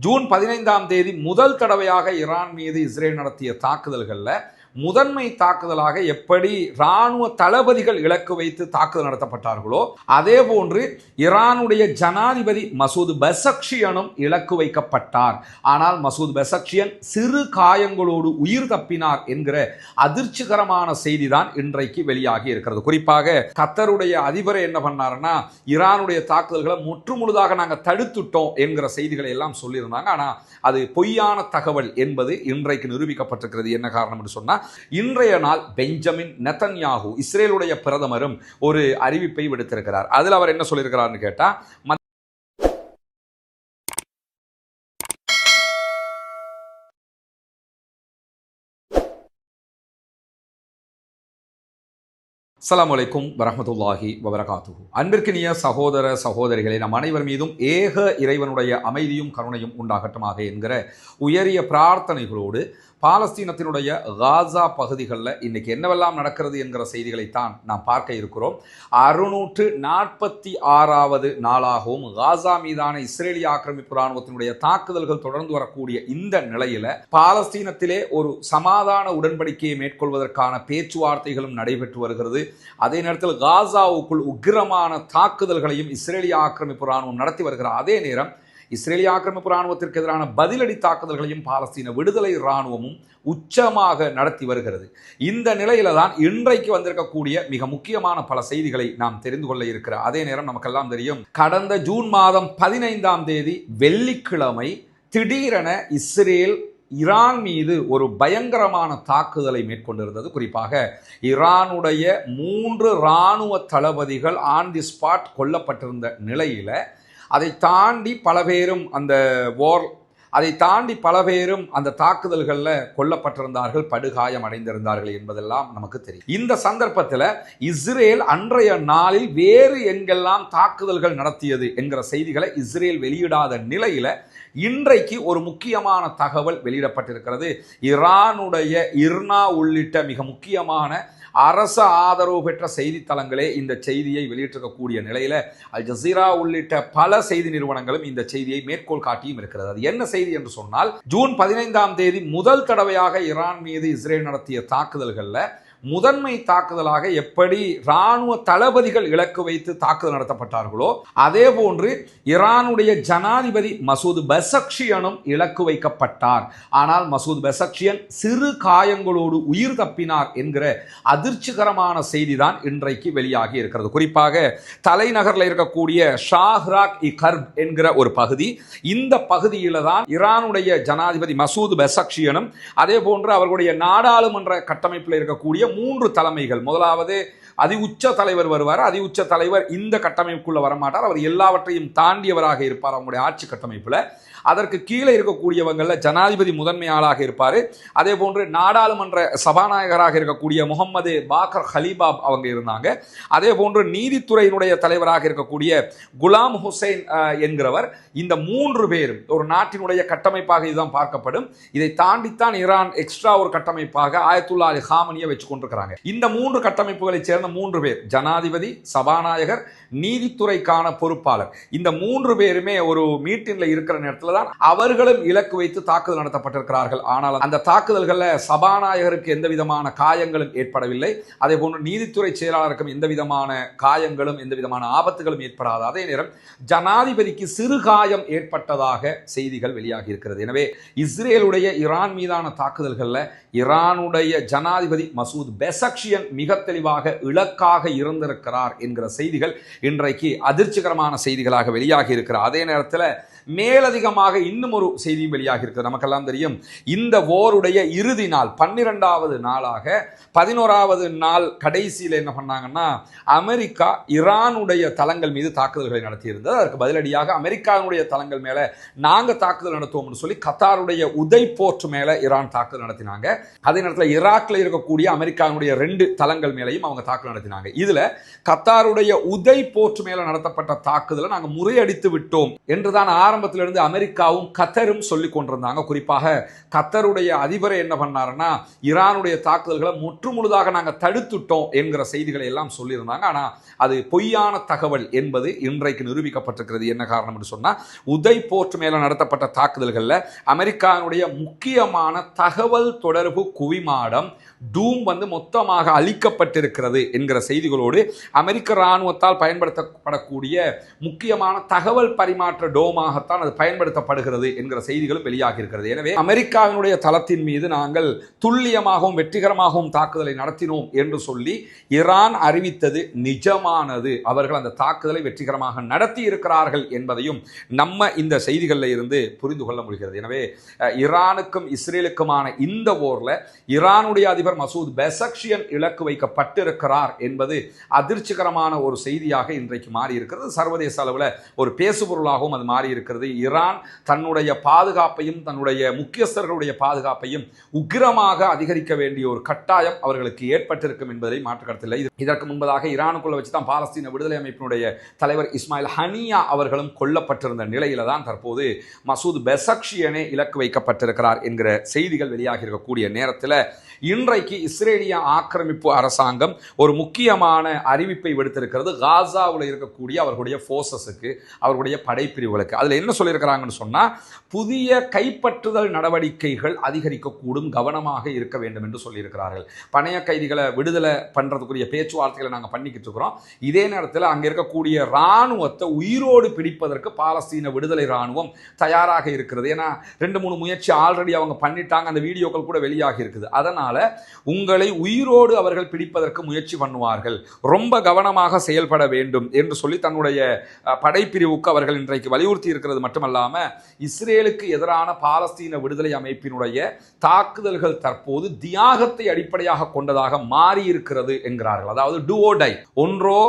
June பதினைந்தாம் தேதி முதல் தடவையாக ஈரான் மீது இஸ்ரேல் நடத்திய தாக்குதல்களில் முதன்மை தாக்குதலாக எப்படி இராணுவ தளபதிகள் இலக்கு வைத்து தாக்குதல் நடத்தப்பட்டார்களோ அதே போன்று ஈரானுடைய ஜனாதிபதி மசூத் பெசக்ஷியனும் இலக்கு வைக்கப்பட்டார். ஆனால் மசூத் பெசக்ஷியன் சிறு காயங்களோடு உயிர் தப்பினார் என்கிற அதிர்ச்சிகரமான செய்தி தான் இன்றைக்கு வெளியாகி இருக்கிறது. குறிப்பாக கத்தருடைய அதிபரை என்ன பண்ணாருன்னா ஈரானுடைய தாக்குதல்களை முற்றுமுழுதாக நாங்கள் தடுத்துட்டோம் என்கிற செய்திகளை எல்லாம் சொல்லியிருந்தாங்க. ஆனால் அது பொய்யான தகவல் என்பது இன்றைக்கு நிரூபிக்கப்பட்டிருக்கிறது. என்ன காரணம் என்று சொன்னால் இன்றைய நாள் பெஞ்சமின் நெத்தன்யாகு இஸ்ரேலுடைய பிரதமரும் ஒரு அறிவிப்பை விடுத்திருக்கிறார். அதில் அவர் என்ன சொல்லியிருக்கிறார்னு கேட்டால் அஸ்லாம் வலைக்கும் வரமத்துல்லாஹி வபரகாத்து அன்பிற்கினிய சகோதர சகோதரிகளை நம் அனைவர் மீதும் ஏக இறைவனுடைய அமைதியும் கருணையும் உண்டாகட்டமாக என்கிற உயரிய பிரார்த்தனைகளோடு பாலஸ்தீனத்தினுடைய காசா பகுதிகளில் இன்றைக்கி என்னவெல்லாம் நடக்கிறது என்கிற செய்திகளைத்தான் நாம் பார்க்க இருக்கிறோம். அறுநூற்று நாற்பத்தி ஆறாவது நாளாகவும் காசா மீதான இஸ்ரேலிய ஆக்கிரமிப்பு இராணுவத்தினுடைய தாக்குதல்கள் தொடர்ந்து வரக்கூடிய இந்த நிலையில் பாலஸ்தீனத்திலே ஒரு சமாதான உடன்படிக்கையை மேற்கொள்வதற்கான பேச்சுவார்த்தைகளும் நடைபெற்று வருகிறது. அதே நேரத்தில் காசாவுக்குள் உக்கிரமான தாக்குதல்களையும் இஸ்ரேலிய ஆக்கிரமிப்பு இராணுவம் நடத்தி வருகிற அதே நேரம் இஸ்ரேலிய ஆக்கிரமிப்பு இராணுவத்திற்கு எதிரான பதிலடி தாக்குதல்களையும் பாலஸ்தீன விடுதலை இராணுவமும் உச்சமாக நடத்தி வருகிறது. இந்த நிலையில தான் இன்றைக்கு வந்திருக்கக்கூடிய மிக முக்கியமான பல செய்திகளை நாம் தெரிந்து கொள்ள இருக்கிற அதே நேரம் நமக்கெல்லாம் தெரியும். கடந்த ஜூன் மாதம் பதினைந்தாம் தேதி வெள்ளிக்கிழமை திடீரென இஸ்ரேல் ஈரான் மீது ஒரு பயங்கரமான தாக்குதலை மேற்கொண்டிருந்தது. குறிப்பாக ஈரானுடைய மூன்று இராணுவ தளபதிகள் ஆன் தி ஸ்பாட் கொல்லப்பட்டிருந்த நிலையில் அதை தாண்டி பல பேரும் அந்த ஓர் அதை தாண்டி பல பேரும் அந்த தாக்குதல்களில் கொல்லப்பட்டிருந்தார்கள் படுகாயம் அடைந்திருந்தார்கள் என்பதெல்லாம் நமக்கு தெரியும். இந்த சந்தர்ப்பத்தில் இஸ்ரேல் அன்றைய நாளில் வேறு எங்கெல்லாம் தாக்குதல்கள் நடத்தியது என்கிற செய்திகளை இஸ்ரேல் வெளியிடாத நிலையில் இன்றைக்கு ஒரு முக்கியமான தகவல் வெளியிடப்பட்டிருக்கிறது. ஈரானுடைய இர்னா உள்ளிட்ட மிக முக்கியமான அரசு ஆதரவு பெற்ற செய்தித்தளங்களே இந்த செய்தியை வெளியிட்டிருக்கக்கூடிய நிலையில் அல் ஜசீரா உள்ளிட்ட பல செய்தி நிறுவனங்களும் இந்த செய்தியை மேற்கோள் காட்டியும் இருக்கிறது. அது என்ன செய்தி என்று சொன்னால் ஜூன் பதினைந்தாம் தேதி முதல் தடவையாக ஈரான் மீது இஸ்ரேல் நடத்திய தாக்குதல்களில் முதன்மை தாக்குதலாக எப்படி இராணுவ தளபதிகள் இலக்கு வைத்து தாக்குதல் நடத்தப்பட்டார்களோ அதே போன்று ஈரானுடைய ஜனாதிபதி மசூத் பெசக்ஷியனும் இலக்கு வைக்கப்பட்டார். ஆனால் மசூத் பெசக்ஷியன் சிறு காயங்களோடு உயிர் தப்பினார் என்கிற அதிர்ச்சிகரமான செய்தி தான் இன்றைக்கு வெளியாகி இருக்கிறது. குறிப்பாக தலைநகரில் இருக்கக்கூடிய ஷாஹ்ராக் இ கர்ப் என்கிற ஒரு பகுதி இந்த பகுதியில் தான் ஈரானுடைய ஜனாதிபதி மசூத் பெசக்ஷியனும் அதே போன்று அவர்களுடைய நாடாளுமன்ற கட்டமைப்பில் இருக்கக்கூடிய மூன்று தலைமைகள். முதலாவது அதி உச்ச தலைவர் வருவார். அதி உச்ச தலைவர் இந்த கட்டமைப்புக்குள்ளே வரமாட்டார். அவர் எல்லாவற்றையும் தாண்டியவராக இருப்பார். அவங்களுடைய ஆட்சி கட்டமைப்பில். அதற்கு கீழே இருக்கக்கூடியவங்களில் ஜனாதிபதி முதன்மை ஆளாக இருப்பார். அதே போன்று நாடாளுமன்ற சபாநாயகராக இருக்கக்கூடிய முகமது பாக்கர் ஹலீபாப் அவங்க இருந்தாங்க. அதே போன்று நீதித்துறையினுடைய தலைவராக இருக்கக்கூடிய குலாம் ஹுசைன் என்கிறவர் இந்த மூன்று பேரும் ஒரு நாட்டினுடைய கட்டமைப்பாக இதுதான் பார்க்கப்படும். இதை தாண்டித்தான் ஈரான் எக்ஸ்ட்ரா ஒரு கட்டமைப்பாக ஆயத்துல்லா அலி ஹாமனியை வச்சு கொண்டிருக்கிறாங்க இந்த மூன்று கட்டமைப்புகளைச் சேர்ந்த மூன்று பேர் ஜனாதிபதி சபாநாயகர் நீதித்துறைக்கான பொறுப்பாளர். இந்த மூன்று பேருமே ஒரு மீட்டிங்கில் இருக்கிற நேரத்தில் தான் அவர்களும் இலக்கு வைத்து தாக்குதல் நடத்தப்பட்டிருக்கிறார்கள். ஆனால் அந்த தாக்குதல்களில் சபாநாயகருக்கு எந்த விதமான காயங்களும் ஏற்படவில்லை. அதே போன்று நீதித்துறை செயலாளருக்கும் எந்த விதமான காயங்களும் எந்த விதமான ஆபத்துகளும் ஏற்படாது அதே நேரம் ஜனாதிபதிக்கு சிறு காயம் ஏற்பட்டதாக செய்திகள் வெளியாகி இருக்கிறது. எனவே இஸ்ரேலுடைய ஈரான் மீதான தாக்குதல்களில் ஈரானுடைய ஜனாதிபதி மசூத் பெசக்ஷியன் மிக தெளிவாக இலக்காக இருந்திருக்கிறார் என்கிற செய்திகள் இன்றைக்கு அதிர்ச்சிகரமான செய்திகளாக வெளியாகி இருக்கிறார் அதே நேரத்தில் மேலதிகமாக இன்னும் ஒரு செய்தியும் வெளியாக இருக்குது நமக்கெல்லாம் தெரியும். இந்த ஓருடைய இறுதி நாள் பன்னிரெண்டாவது நாளாக பதினோராவது நாள் கடைசியில் என்ன பண்ணாங்கன்னா அமெரிக்கா ஈரானுடைய தளங்கள் மீது தாக்குதல்களை நடத்தியிருந்தது. அதற்கு பதிலடியாக அமெரிக்காவினுடைய தளங்கள் மேலே நாங்கள் தாக்குதல் நடத்துவோம்னு சொல்லி கத்தாருடைய உதை போர்ட் மேலே ஈரான் தாக்குதல் நடத்தினாங்க. அதே நேரத்தில் ஈராக்கில் இருக்கக்கூடிய அமெரிக்காவுடைய ரெண்டு தளங்கள் மேலேயும் அவங்க தாக்குதல் நடத்தினாங்க. இதில் கத்தாருடைய உதை போர்ட் மேலே நடத்தப்பட்ட தாக்குதலை நாங்கள் முறையடித்து விட்டோம் என்றுதான் ஆரம்பத்திலிருந்து அமெரிக்காவும் கத்தரும் சொல்லி கொண்டிருந்தாங்க. குறிப்பாக கத்தருடைய அதிபரை என்ன பண்ணாருன்னா ஈரானுடைய தாக்குதல்களை முற்று முழுதாக நாங்கள் தடுத்துட்டோம் என்கிற செய்திகளை எல்லாம் சொல்லியிருந்தாங்க. ஆனால் அது பொய்யான தகவல் என்பது இன்றைக்கு நிரூபிக்கப்பட்டிருக்கிறது. என்ன காரணம் என்று சொன்னால் உதை போற்று மேல நடத்தப்பட்ட தாக்குதல்களில் அமெரிக்காவுடைய முக்கியமான தகவல் தொடர்பு குவிமாடம் டூம் வந்து மொத்தமாக அழிக்கப்பட்டிருக்கிறது என்கிற செய்திகளோடு அமெரிக்க இராணுவத்தால் பயன்படுத்தப்படக்கூடிய முக்கியமான தகவல் பரிமாற்ற டோமாக டோமாகத்தான் அது பயன்படுத்தப்படுகிறது என்கிற செய்திகளும் வெளியாகி இருக்கிறது. எனவே அமெரிக்காவினுடைய தளத்தின் மீது நாங்கள் துல்லியமாகவும் வெற்றிகரமாகவும் தாக்குதலை நடத்தினோம் என்று சொல்லி ஈரான் அறிவித்தது நிஜமானது. அவர்கள் அந்த தாக்குதலை வெற்றிகரமாக நடத்தி இருக்கிறார்கள் என்பதையும் நம்ம இந்த செய்திகளில் இருந்து புரிந்து கொள்ள முடிகிறது. எனவே ஈரானுக்கும் இஸ்ரேலுக்குமான இந்த போர்ல ஈரானுடைய அதிபர் மசூத் பெசக்ஷியன் இலக்கு வைக்கப்பட்டிருக்கிறார் என்பது அதிர்ச்சிகரமான ஒரு செய்தியாக இன்றைக்கு மாறி இருக்கிறது சர்வதேச அளவில் ஒரு பேசுபொருளாகவும் அது மாறி இருக்கிறது ஈரான் தன்னுடைய பாதுகாப்பையும் தன்னுடைய முக்கியஸ்தர்களுடைய பாதுகாப்பையும் உக்கிரமாக அதிகரிக்க வேண்டிய ஒரு கட்டாயம் அவர்களுக்கு ஏற்பட்டிருக்கும் என்பதை மாற்றுக்கடத்தில்லை இது இதற்கு முன்பதாக ஈரானுக்குள்ள வச்சு தான் பாலஸ்தீன விடுதலை அமைப்பினுடைய தலைவர் இஸ்மாயில் ஹனியா அவர்களும் கொல்லப்பட்டிருந்த நிலையில தான் தற்போது மசூத் பெசக்ஷியனே இலக்கு வைக்கப்பட்டிருக்கிறார் என்கிற செய்திகள் வெளியாகி இருக்கக்கூடிய நேரத்தில் இன்றைக்கு இஸ்ரேலிய ஆக்கிரமிப்பு அரசாங்கம் ஒரு முக்கியமான அறிவிப்பை விடுத்திருக்கிறது. காசாவில் இருக்கக்கூடிய அவர்களுடைய ஃபோர்ஸஸுக்கு அவர்களுடைய படைப்பிரிவுகளுக்கு. அதில் என்ன சொல்லியிருக்கிறாங்கன்னு சொன்னால் புதிய கைப்பற்றுதல் நடவடிக்கைகள் அதிகரிக்கக்கூடும் கவனமாக இருக்க வேண்டும் என்று சொல்லியிருக்கிறார்கள். பணைய கைதிகளை விடுதலை பண்ணுறதுக்குரிய பேச்சுவார்த்தைகளை நாங்கள் பண்ணிக்கிட்டு இருக்கிறோம். இதே நேரத்தில் அங்கே இருக்கக்கூடிய இராணுவத்தை உயிரோடு பிடிப்பதற்கு பாலஸ்தீன விடுதலை இராணுவம் தயாராக இருக்கிறது. ஏன்னா ரெண்டு மூணு முயற்சி ஆல்ரெடி அவங்க பண்ணிட்டாங்க. அந்த வீடியோக்கள் கூட வெளியாகி இருக்குது. அதனால உங்களை உயிரோடு அவர்கள் பிடிப்பதற்கு முயற்சி பண்ணுவார்கள். ரொம்ப கவனமாக செயல்பட வேண்டும் என்று சொல்லி தன்னுடைய படைப்பிரிவுக்கு அவர்கள் இன்றைக்கு வலியுறுத்தி இருக்கிற இருக்கிறது மட்டுமல்லாமல் இஸ்ரேலுக்கு எதிரான பாலஸ்தீன விடுதலை அமைப்பினுடைய தாக்குதல்கள் தற்போது தியாகத்தை அடிப்படையாக கொண்டதாக மாறி இருக்கிறது என்கிறார்கள். அதாவது டுவோடை ஒன்றோ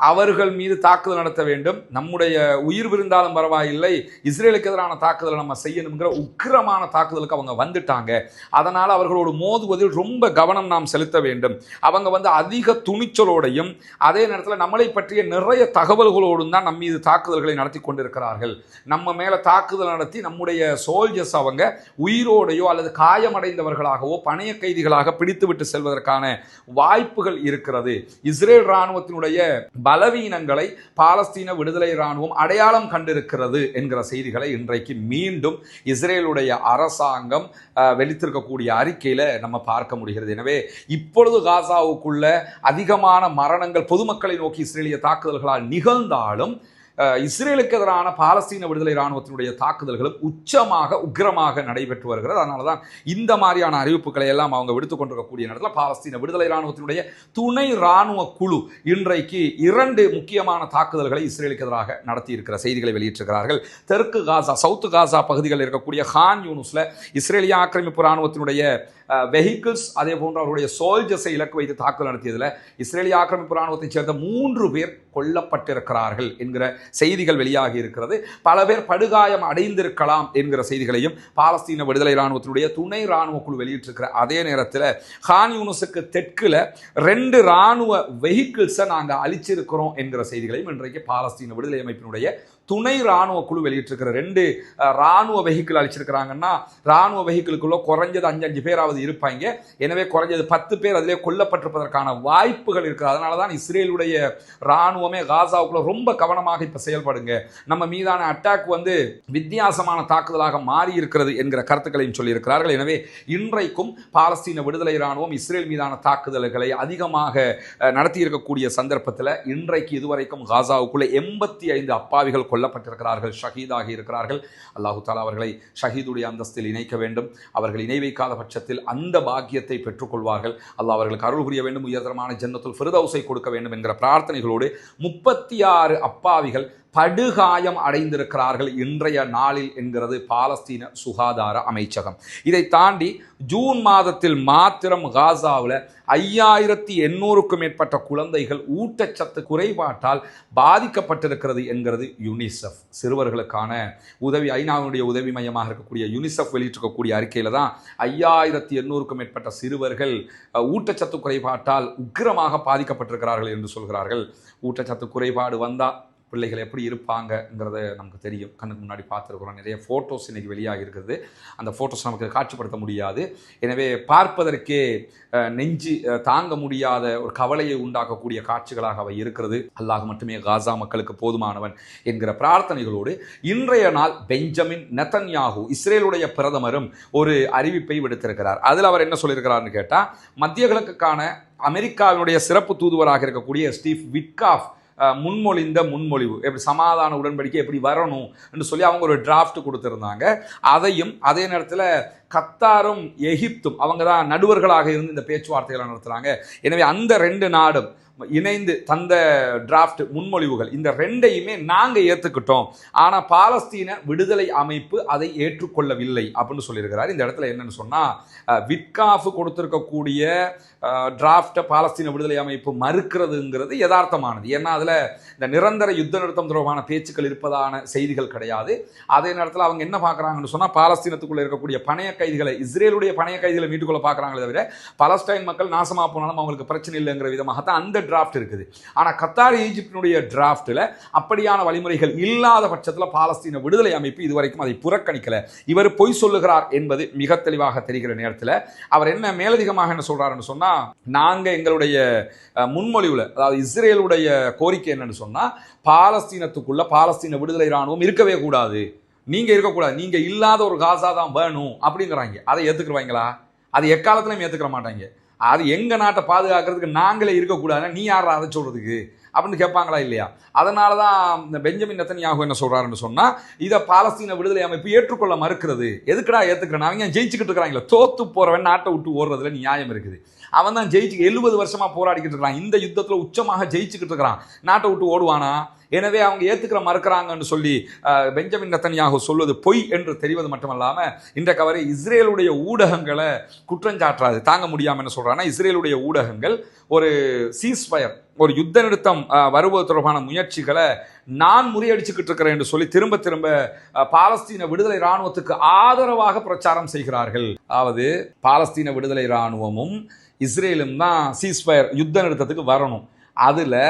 அவர்கள் மீது தாக்குதல் நடத்த வேண்டும். நம்முடைய உயிர் விருந்தாலும் பரவாயில்லை. இஸ்ரேலுக்கு எதிரான தாக்குதலை நம்ம செய்யணுங்கிற உக்கிரமான தாக்குதலுக்கு அவங்க வந்துட்டாங்க. அதனால் அவர்களோடு மோதுவதில் ரொம்ப கவனம் நாம் செலுத்த வேண்டும். அவங்க வந்து அதிக துணிச்சலோடையும் அதே நேரத்தில் நம்மளை பற்றிய நிறைய தகவல்களோடும் தான் நம்ம மீது தாக்குதல்களை நடத்தி கொண்டிருக்கிறார்கள். நம்ம மேலே தாக்குதல் நடத்தி நம்முடைய சோல்ஜர்ஸ் அவங்க உயிரோடையோ அல்லது காயமடைந்தவர்களாகவோ பணைய கைதிகளாக பிடித்துவிட்டு செல்வதற்கான வாய்ப்புகள் இருக்கிறது. இஸ்ரேல் இராணுவத்தினுடைய பலவீனங்களை பாலஸ்தீன விடுதலை இராணுவம் அடையாளம் கண்டிருக்கிறது என்கிற செய்திகளை இன்றைக்கு மீண்டும் இஸ்ரேலுடைய அரசாங்கம் வெளித்திருக்கக்கூடிய அறிக்கையில் நம்ம பார்க்க முடிகிறது. எனவே இப்பொழுது காசாவுக்குள்ள அதிகமான மரணங்கள் பொதுமக்களை நோக்கி இஸ்ரேலிய தாக்குதல்களால் நிகழ்ந்தாலும் இஸ்ரேலுக்கு எதிரான பாலஸ்தீன விடுதலை இராணுவத்தினுடைய தாக்குதல்களும் உச்சமாக உக்கிரமாக நடைபெற்று வருகிறது. அதனால தான் இந்த மாதிரியான அறிவிப்புகளை எல்லாம் அவங்க விடுத்துக் கொண்டிருக்கக்கூடிய நேரத்தில் பாலஸ்தீன விடுதலை இராணுவத்தினுடைய துணை இராணுவ குழு இன்றைக்கு இரண்டு முக்கியமான தாக்குதல்களை இஸ்ரேலுக்கு எதிராக நடத்தி இருக்கிற செய்திகளை வெளியிட்டிருக்கிறார்கள். தெற்கு காசா சவுத்து காசா பகுதிகளில் இருக்கக்கூடிய ஹான் யூனுஸில் இஸ்ரேலிய ஆக்கிரமிப்பு இராணுவத்தினுடைய வெஹிக்கிள்ஸ் அதே போன்று அவருடைய சோல்ஜர்ஸை இலக்கு வைத்து தாக்குதல் நடத்தியதில் இஸ்ரேலிய ஆக்கிரமிப்பு இராணுவத்தைச் சேர்ந்த மூன்று பேர் கொல்லப்பட்டிருக்கிறார்கள் என்கிற செய்திகள் வெளியாகி இருக்கிறது. பல பேர் படுகாயம் அடைந்திருக்கலாம் என்கிற செய்திகளையும் பாலஸ்தீன விடுதலை இராணுவத்தினுடைய துணை இராணுவ குழு வெளியிட்டிருக்கிற அதே நேரத்தில் ஹான் யூனுஸுக்கு தெற்கில் ரெண்டு இராணுவ வெஹிக்கிள்ஸை நாங்கள் அழிச்சிருக்கிறோம் என்கிற செய்திகளையும் இன்றைக்கு பாலஸ்தீன விடுதலை அமைப்பினுடைய துணை ராணுவ குழு வெளியிட்டிருக்கிற ரெண்டு ராணுவ வெஹிக்கிள் அழிச்சிருக்கிறாங்கன்னா ராணுவ வெஹிக்கிளுக்குள்ள குறைஞ்சது அஞ்சு அஞ்சு பேராவது இருப்பாங்க. எனவே குறைஞ்சது பத்து பேர் அதிலே கொல்லப்பட்டிருப்பதற்கான வாய்ப்புகள் இருக்குது. அதனால தான் இஸ்ரேலுடைய ராணுவமே காசாவுக்குள்ள ரொம்ப கவனமாக இப்போ செயல்படுங்க. நம்ம மீதான அட்டாக் வந்து வித்தியாசமான தாக்குதலாக மாறி இருக்கிறது என்கிற கருத்துக்களையும் சொல்லியிருக்கிறார்கள். எனவே இன்றைக்கும் பாலஸ்தீன விடுதலை ராணுவம் இஸ்ரேல் மீதான தாக்குதல்களை அதிகமாக நடத்தி இருக்கக்கூடிய சந்தர்ப்பத்தில் இன்றைக்கு இதுவரைக்கும் காசாவுக்குள்ளே எண்பத்தி ஐந்து அப்பாவிகள் கொல்லப்பட்டிருக்கிறார்கள் ஷஹீதாகி இருக்கிறார்கள். அல்லாஹு தாலா அவர்களை ஷஹீதுடைய அந்தஸ்தில் இணைக்க வேண்டும். அவர்கள் இணை வைக்காத பட்சத்தில் அந்த பாக்கியத்தை பெற்றுக்கொள்வார்கள். அல்லாஹ் அவர்களுக்கு அருள் புரிய வேண்டும். உயர்தரமான ஜன்னத்துல் ஃபிர்தௌஸை கொடுக்க வேண்டும் என்கிற பிரார்த்தனைகளோடு முப்பத்தி ஆறு அப்பாவிகள் படுகாயம் அடைந்திருக்கிறார்கள் இன்றைய நாளில் என்கிறது பாலஸ்தீன சுகாதார அமைச்சகம். இதை தாண்டி ஜூன் மாதத்தில் மாத்திரம் காசாவில் ஐயாயிரத்தி எண்ணூறுக்கும் மேற்பட்ட குழந்தைகள் ஊட்டச்சத்து குறைபாட்டால் பாதிக்கப்பட்டிருக்கிறது என்கிறது யுனிசெஃப். சிறுவர்களுக்கான உதவி ஐநாவினுடைய உதவி மையமாக இருக்கக்கூடிய யுனிசெஃப் வெளியிட்டிருக்கக்கூடிய அறிக்கையில் தான் ஐயாயிரத்தி எண்ணூறுக்கும் மேற்பட்ட சிறுவர்கள் ஊட்டச்சத்து குறைபாட்டால் உக்கிரமாக பாதிக்கப்பட்டிருக்கிறார்கள் என்று சொல்கிறார்கள். ஊட்டச்சத்து குறைபாடு வந்தால் பிள்ளைகள் எப்படி இருப்பாங்கங்கிறத நமக்கு தெரியும். கண்ணுக்கு முன்னாடி பார்த்துருக்குறோம். நிறைய ஃபோட்டோஸ் இன்னைக்கு வெளியாக இருக்குது. அந்த ஃபோட்டோஸ் நமக்கு காட்சிப்படுத்த முடியாது. எனவே பார்ப்பதற்கே நெஞ்சு தாங்க முடியாத ஒரு கவலையை உண்டாக்கக்கூடிய காட்சிகளாக அவை இருக்கிறது. அல்லாஹ் மட்டுமே காசா மக்களுக்கு போதுமானவன் என்கிற பிரார்த்தனைகளோடு இன்றைய நாள் பெஞ்சமின் நெத்தன்யாகு இஸ்ரேலுடைய பிரதமரும் ஒரு அறிவிப்பை விடுத்திருக்கிறார். அதில் அவர் என்ன சொல்லியிருக்கிறார்னு கேட்டால் மத்திய கிழக்குக்கான அமெரிக்காவினுடைய சிறப்பு தூதுவராக இருக்கக்கூடிய ஸ்டீவ் விட்காஃப் முன்மொழிந்த முன்மொழிவு. எப்படி சமாதான உடன்படிக்கை எப்படி வரணும் என்று சொல்லி அவங்க ஒரு டிராஃப்ட் கொடுத்துருந்தாங்க. அதையும் அதே நேரத்தில் கத்தாரும் எகிப்தும் அவங்க தான் நடுவர்களாக இருந்து இந்த பேச்சுவார்த்தைகளை நடத்துகிறாங்க எனவே அந்த ரெண்டு நாடும் இணைந்து தந்த டிராஃப்ட் முன்மொழிவுகள். இந்த ரெண்டையுமே நாங்கள் ஏற்றுக்கிட்டோம் ஆனால் பாலஸ்தீன விடுதலை அமைப்பு அதை ஏற்றுக்கொள்ளவில்லை அப்படின்னு சொல்லியிருக்கிறார். இந்த இடத்துல என்னன்னு சொன்னால் விட்காஃப் கொடுத்துருக்கக்கூடிய டிராஃப்டை பாலஸ்தீன விடுதலை அமைப்பு மறுக்கிறதுங்கிறது யதார்த்தமானது. ஏன்னா அதில் இந்த நிரந்தர யுத்த நிறுத்தம் தொடர்பான பேச்சுக்கள் இருப்பதான செய்திகள் கிடையாது. அதே நேரத்தில் அவங்க என்ன பார்க்குறாங்கன்னு சொன்னால் பாலஸ்தீனத்துக்குள்ளே இருக்கக்கூடிய பணைய கைதிகளை இஸ்ரேலுடைய பணைய கைதிகளை மீட்டுக்கொள்ள பார்க்குறாங்களே தவிர பலஸ்டைன் மக்கள் நாசமாக போனாலும் அவங்களுக்கு பிரச்சனை இல்லைங்கிற விதமாக தான் அந்த டிராஃப்ட் இருக்குது. ஆனால் கத்தார் ஈஜிப்டினுடைய டிராஃப்ட்டில் அப்படியான வழிமுறைகள் இல்லாத பட்சத்தில் பாலஸ்தீன விடுதலை அமைப்பு இதுவரைக்கும் அதை புறக்கணிக்கலை. இவர் பொய் சொல்லுகிறார் என்பது மிக தெளிவாக தெரிகிற நேரத்தில் அவர் என்ன மேலதிகமாக என்ன சொல்கிறாருன்னு சொன்னால் நாங்கள் எங்களுடைய முன்மொழிவில் அதாவது இஸ்ரேலுடைய கோரிக்கை என்னன்னு சொன்னால் பாலஸ்தீனத்துக்குள்ளே பாலஸ்தீன விடுதலை ராணுவம் இருக்கவே கூடாது. நீங்கள் இருக்கக்கூடாது. நீங்கள் இல்லாத ஒரு காசா தான் வேணும் அப்படிங்கிறாங்க. அதை ஏற்றுக்குருவாங்களா அது எக்காலத்துலையும் ஏற்றுக்கிற மாட்டாங்க. அது எங்கள் நாட்டை பாதுகாக்கிறதுக்கு நாங்களே இருக்கக்கூடாதுன்னா நீ யாரா அதை சொல்கிறதுக்கு அப்படின்னு கேட்பாங்களா இல்லையா? அதனால தான் இந்த பெஞ்சமின் நெத்தன்யாகு என்ன சொல்கிறாருன்னு சொன்னால் இதை பாலஸ்தீன விடுதலை அமைப்பு ஏற்றுக்கொள்ள மறுக்கிறது. எதுக்குடா ஏற்றுக்கிறேன் அவங்க ஜெயிச்சுக்கிட்டு இருக்கிறாங்களே? தோத்து போகிறவன் நாட்டை விட்டு ஓடுறதுல நியாயம் இருக்குது. அவன் தான் ஜெயிச்சு எழுபது வருஷமாக போராடிக்கிட்டு இருக்கிறான். இந்த யுத்தத்தில் உச்சமாக ஜெயிச்சுக்கிட்டு இருக்கிறான். நாட்டை விட்டு ஓடுவானா? எனவே அவங்க ஏற்றுக்கிற மறுக்கிறாங்கன்னு சொல்லி பெஞ்சமின் நத்தனியாக சொல்வது பொய் என்று தெரிவது மட்டுமல்லாமல் இன்றைக்கு அவரை இஸ்ரேலுடைய ஊடகங்களை குற்றஞ்சாற்றாது தாங்க முடியாமல் என்ன சொல்கிறான்னா இஸ்ரேலுடைய ஊடகங்கள் ஒரு சீஸ்ஃபயர் ஒரு யுத்த நிறுத்தம் வருவது தொடர்பான முயற்சிகளை நான் முறியடிச்சுக்கிட்டு இருக்கிறேன் என்று சொல்லி திரும்ப திரும்ப பாலஸ்தீன விடுதலை இராணுவத்துக்கு ஆதரவாக பிரச்சாரம் செய்கிறார்கள். அதாவது பாலஸ்தீன விடுதலை இராணுவமும் இஸ்ரேலும் தான் சீஸ்ஃபயர் யுத்த நிறுத்தத்துக்கு வரணும். அதில்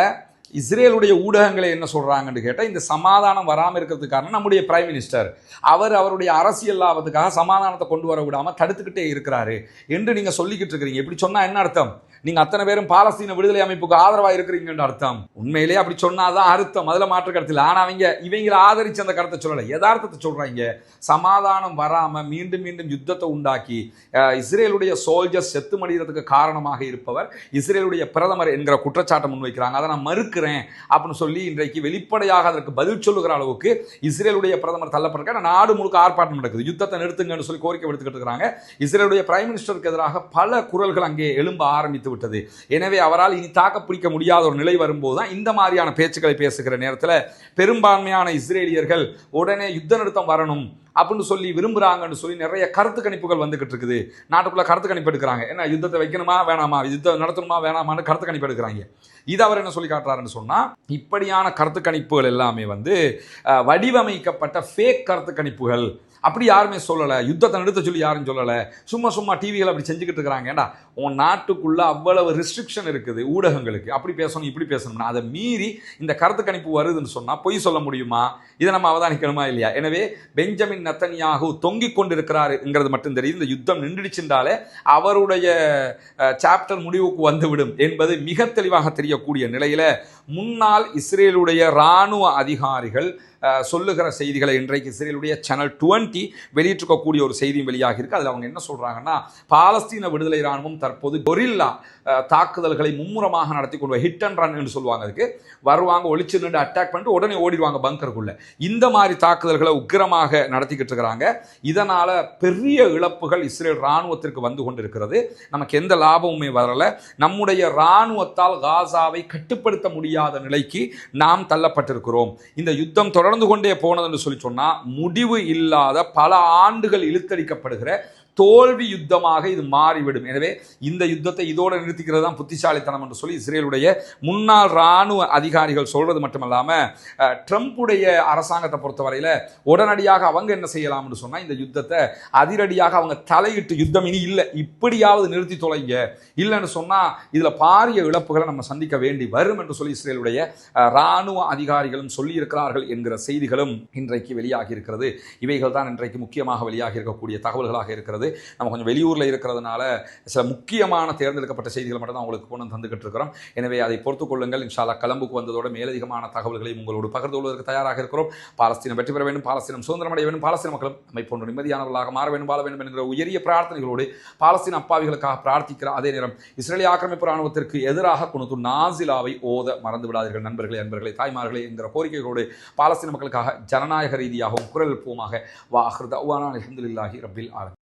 இஸ்ரேலுடைய ஊடகங்களை என்ன சொல்கிறாங்கன்னு கேட்டால் இந்த சமாதானம் வராமல் இருக்கிறதுக்கு காரணம் நம்முடைய பிரைம் மினிஸ்டர் அவர் அவருடைய அரசியல் லாபத்துக்காக சமாதானத்தை கொண்டு வர விடாமல் தடுத்துக்கிட்டே இருக்கிறாரு. என்று நீங்கள் சொல்லிக்கிட்டு இருக்கிறீங்க. இப்படி சொன்னால் என்ன அர்த்தம்? நீங்க அத்தனை பேரும் பாலஸ்தீன விடுதலை அமைப்புக்கு ஆதரவா இருக்கிறீங்கன்னு அர்த்தம். உண்மையிலேயே அப்படி சொன்னாதான் அர்த்தம். அதில் மாற்று கருத்தில் ஆனா அவங்க இவங்களை ஆதரிச்சு அந்த கருத்தை சொல்லலை. யதார்த்தத்தை சொல்றாங்க. சமாதானம் வராம மீண்டும் மீண்டும் யுத்தத்தை உண்டாக்கி இஸ்ரேலுடைய சோல்ஜர்ஸ் செத்து மடிகிறதுக்கு காரணமாக இருப்பவர் இஸ்ரேலுடைய பிரதமர் என்கிற குற்றச்சாட்டை முன்வைக்கிறாங்க. அதை நான் மறுக்கிறேன் அப்படின்னு சொல்லி இன்றைக்கு வெளிப்படையாக அதற்கு பதில் சொல்லுகிற அளவுக்கு இஸ்ரேலுடைய பிரதமர் தள்ளப்பட்டிருக்க நாடு முழுக்க ஆர்ப்பாட்டம் நடக்குது. யுத்தத்தை நிறுத்துங்கன்னு சொல்லி கோரிக்கை விடுத்துக்கிட்டு இருக்காங்க இஸ்ரேலுடைய பிரைம் மினிஸ்டருக்கு எதிராக பல குரல்கள் அங்கே எழும்ப ஆரம்பித்து விட்டது எனவே அவரால் இனி தாக்கு பிடிக்க முடியாத ஒரு நிலை வரும்போது தான் இந்த மாதிரியான பேச்சுக்களை பேசுகிற நேரத்தில் பெரும்பான்மையான இஸ்ரேலியர்கள் உடனே யுத்த நிறுத்தம் வரணும் அப்படின்னு சொல்லி விரும்புகிறாங்கன்னு சொல்லி நிறைய கருத்து கணிப்புகள் வந்துகிட்டு இருக்குது. நாட்டுக்குள்ளே கருத்து கணிப்பு எடுக்கிறாங்க. என்ன யுத்தத்தை வைக்கணுமா வேணாமா? யுத்தம் நடத்தணுமா வேணாமான்னு கருத்து கணிப்பு எடுக்கிறாங்க. இது அவர் என்ன சொல்லி காட்டுறாருன்னு சொன்னால் இப்படியான கருத்து கணிப்புகள் எல்லாமே வந்து வடிவமைக்கப்பட்ட ஃபேக் கருத்து கணிப்புகள் அப்படி யாருமே சொல்லலை. யுத்தத்தை நிறுத்த சொல்லி யாரும் சொல்லலை. சும்மா சும்மா டிவிகள் அப்படி செஞ்சுக்கிட்டு இருக்கிறாங்க. ஏண்டா உன் நாட்டுக்குள்ளே அவ்வளவு ரிஸ்ட்ரிக்ஷன் இருக்குது ஊடகங்களுக்கு. அப்படி பேசணும் இப்படி பேசணும்னா அதை மீறி இந்த கருத்து கணிப்பு வருதுன்னு சொன்னால் பொய் சொல்ல முடியுமா? இதை நம்ம அவதானிக்கணுமா இல்லையா? எனவே பெஞ்சமின் நத்தனியாகு தொங்கிக் கொண்டிருக்கிறாருங்கிறது மட்டும் தெரியுது. இந்த யுத்தம் நின்றுடுச்சுன்றாலே அவருடைய சாப்டர் முடிவுக்கு வந்துவிடும் என்பது மிக தெளிவாக தெரியக்கூடிய நிலையில் முன்னாள் இஸ்ரேலுடைய இராணுவ அதிகாரிகள் சொல்லுகிற செய்திகளை இன்றைக்கு இஸ்ரேலுடைய சேனல் டுவெண்ட்டி வெளியிட்டிருக்கக்கூடிய ஒரு செய்தியும் வெளியாக இருக்குது அதில் அவங்க என்ன சொல்கிறாங்கன்னா பாலஸ்தீன விடுதலை இராணுவம் தற்போது கொரில்லா தாக்குதல்களை மும்முரமாக நடத்தி கொண்டு ஹிட் அண்ட் ரன் என்று சொல்லுவாங்க அதுக்கு. வருவாங்க ஒழிச்சு நின்று அட்டாக் பண்ணிட்டு உடனே ஓடிடுவாங்க பங்கருக்குள்ளே இந்த மாதிரி தாக்குதல்களை உக்கிரமாக நடத்திக்கிட்டு இருக்கிறாங்க. இதனால் பெரிய இழப்புகள் இஸ்ரேல் இராணுவத்திற்கு வந்து கொண்டிருக்கிறது. நமக்கு எந்த லாபமுமே வரல. நம்முடைய இராணுவத்தால் காசாவை கட்டுப்படுத்த முடியாது முடியாத நிலைக்கு நாம் தள்ளப்பட்டிருக்கிறோம். இந்த யுத்தம் தொடர்ந்து கொண்டே போனது என்று சொல்லி சொன்னா முடிவு இல்லாத பல ஆண்டுகள் இழுத்தடிக்கப்படுகிற தோல்வி யுத்தமாக இது மாறிவிடும். எனவே இந்த யுத்தத்தை இதோடு நிறுத்திக்கிறது தான் புத்திசாலித்தனம் என்று சொல்லி இஸ்ரேலுடைய முன்னாள் இராணுவ அதிகாரிகள் சொல்வது மட்டுமல்லாமல் ட்ரம்ப்புடைய அரசாங்கத்தை பொறுத்தவரையில் உடனடியாக அவங்க என்ன செய்யலாம்னு சொன்னால் இந்த யுத்தத்தை அதிரடியாக அவங்க தலையிட்டு யுத்தம் இனி இல்லை இப்படியாவது நிறுத்தி தொலைங்க. இல்லைன்னு சொன்னால் இதில் பாரிய இழப்புகளை நம்ம சந்திக்க வேண்டி வரும் என்று சொல்லி இஸ்ரேலுடைய இராணுவ அதிகாரிகளும் சொல்லியிருக்கிறார்கள் என்கிற செய்திகளும் இன்றைக்கு வெளியாகி இருக்கிறது. இவைகள் தான் இன்றைக்கு முக்கியமாக வெளியாகி இருக்கக்கூடிய தகவல்களாக இருக்கிறது. நம்ம கொஞ்சம் வெளியூரில் இருக்கிறதுனால சில முக்கியமான தேர்ந்தெடுக்கப்பட்ட செய்திகளை மட்டும் தான் உங்களுக்கு கொண்டு வந்து தந்துகிட்டு இருக்கிறோம். எனவே அதை பொறுத்துக் கொள்ளுங்கள். இன்ஷாலா கலம்புக்கு வந்ததோட மேலதிகமான தகவல்களை உங்களோடு பகிர்ந்து கொள்வதற்கு தயாராக இருக்கிறோம். பாலஸ்தீனம் வெற்றி பெற வேண்டும் பாலஸ்தீனம் சுதந்திரம் அடைய வேண்டும் பாலஸ்தீன மக்களும் நம்மை போன்ற நிம்மதியானவர்களாக மாற வேண்டும் வாழ வேண்டும் என்கிற உயரிய பிரார்த்தனைகளோடு பாலஸ்தீன அப்பாவிகளுக்காக பிரார்த்திக்கிற அதே நேரம் இஸ்ரேலிய ஆக்கிரமிப்பு ராணுவத்திற்கு எதிராக குணுத்து நாசிலாவை ஓத மறந்து விடாதீர்கள். நண்பர்களே அன்பர்களே தாய்மார்களே என்கிற கோரிக்கைகளோடு பாலஸ்தீன மக்களுக்காக ஜனநாயக ரீதியாகவும் குரல் எழுப்புவோமாக. வாஹ்ருதா அலமதுல்லாஹி ரபில் ஆலம்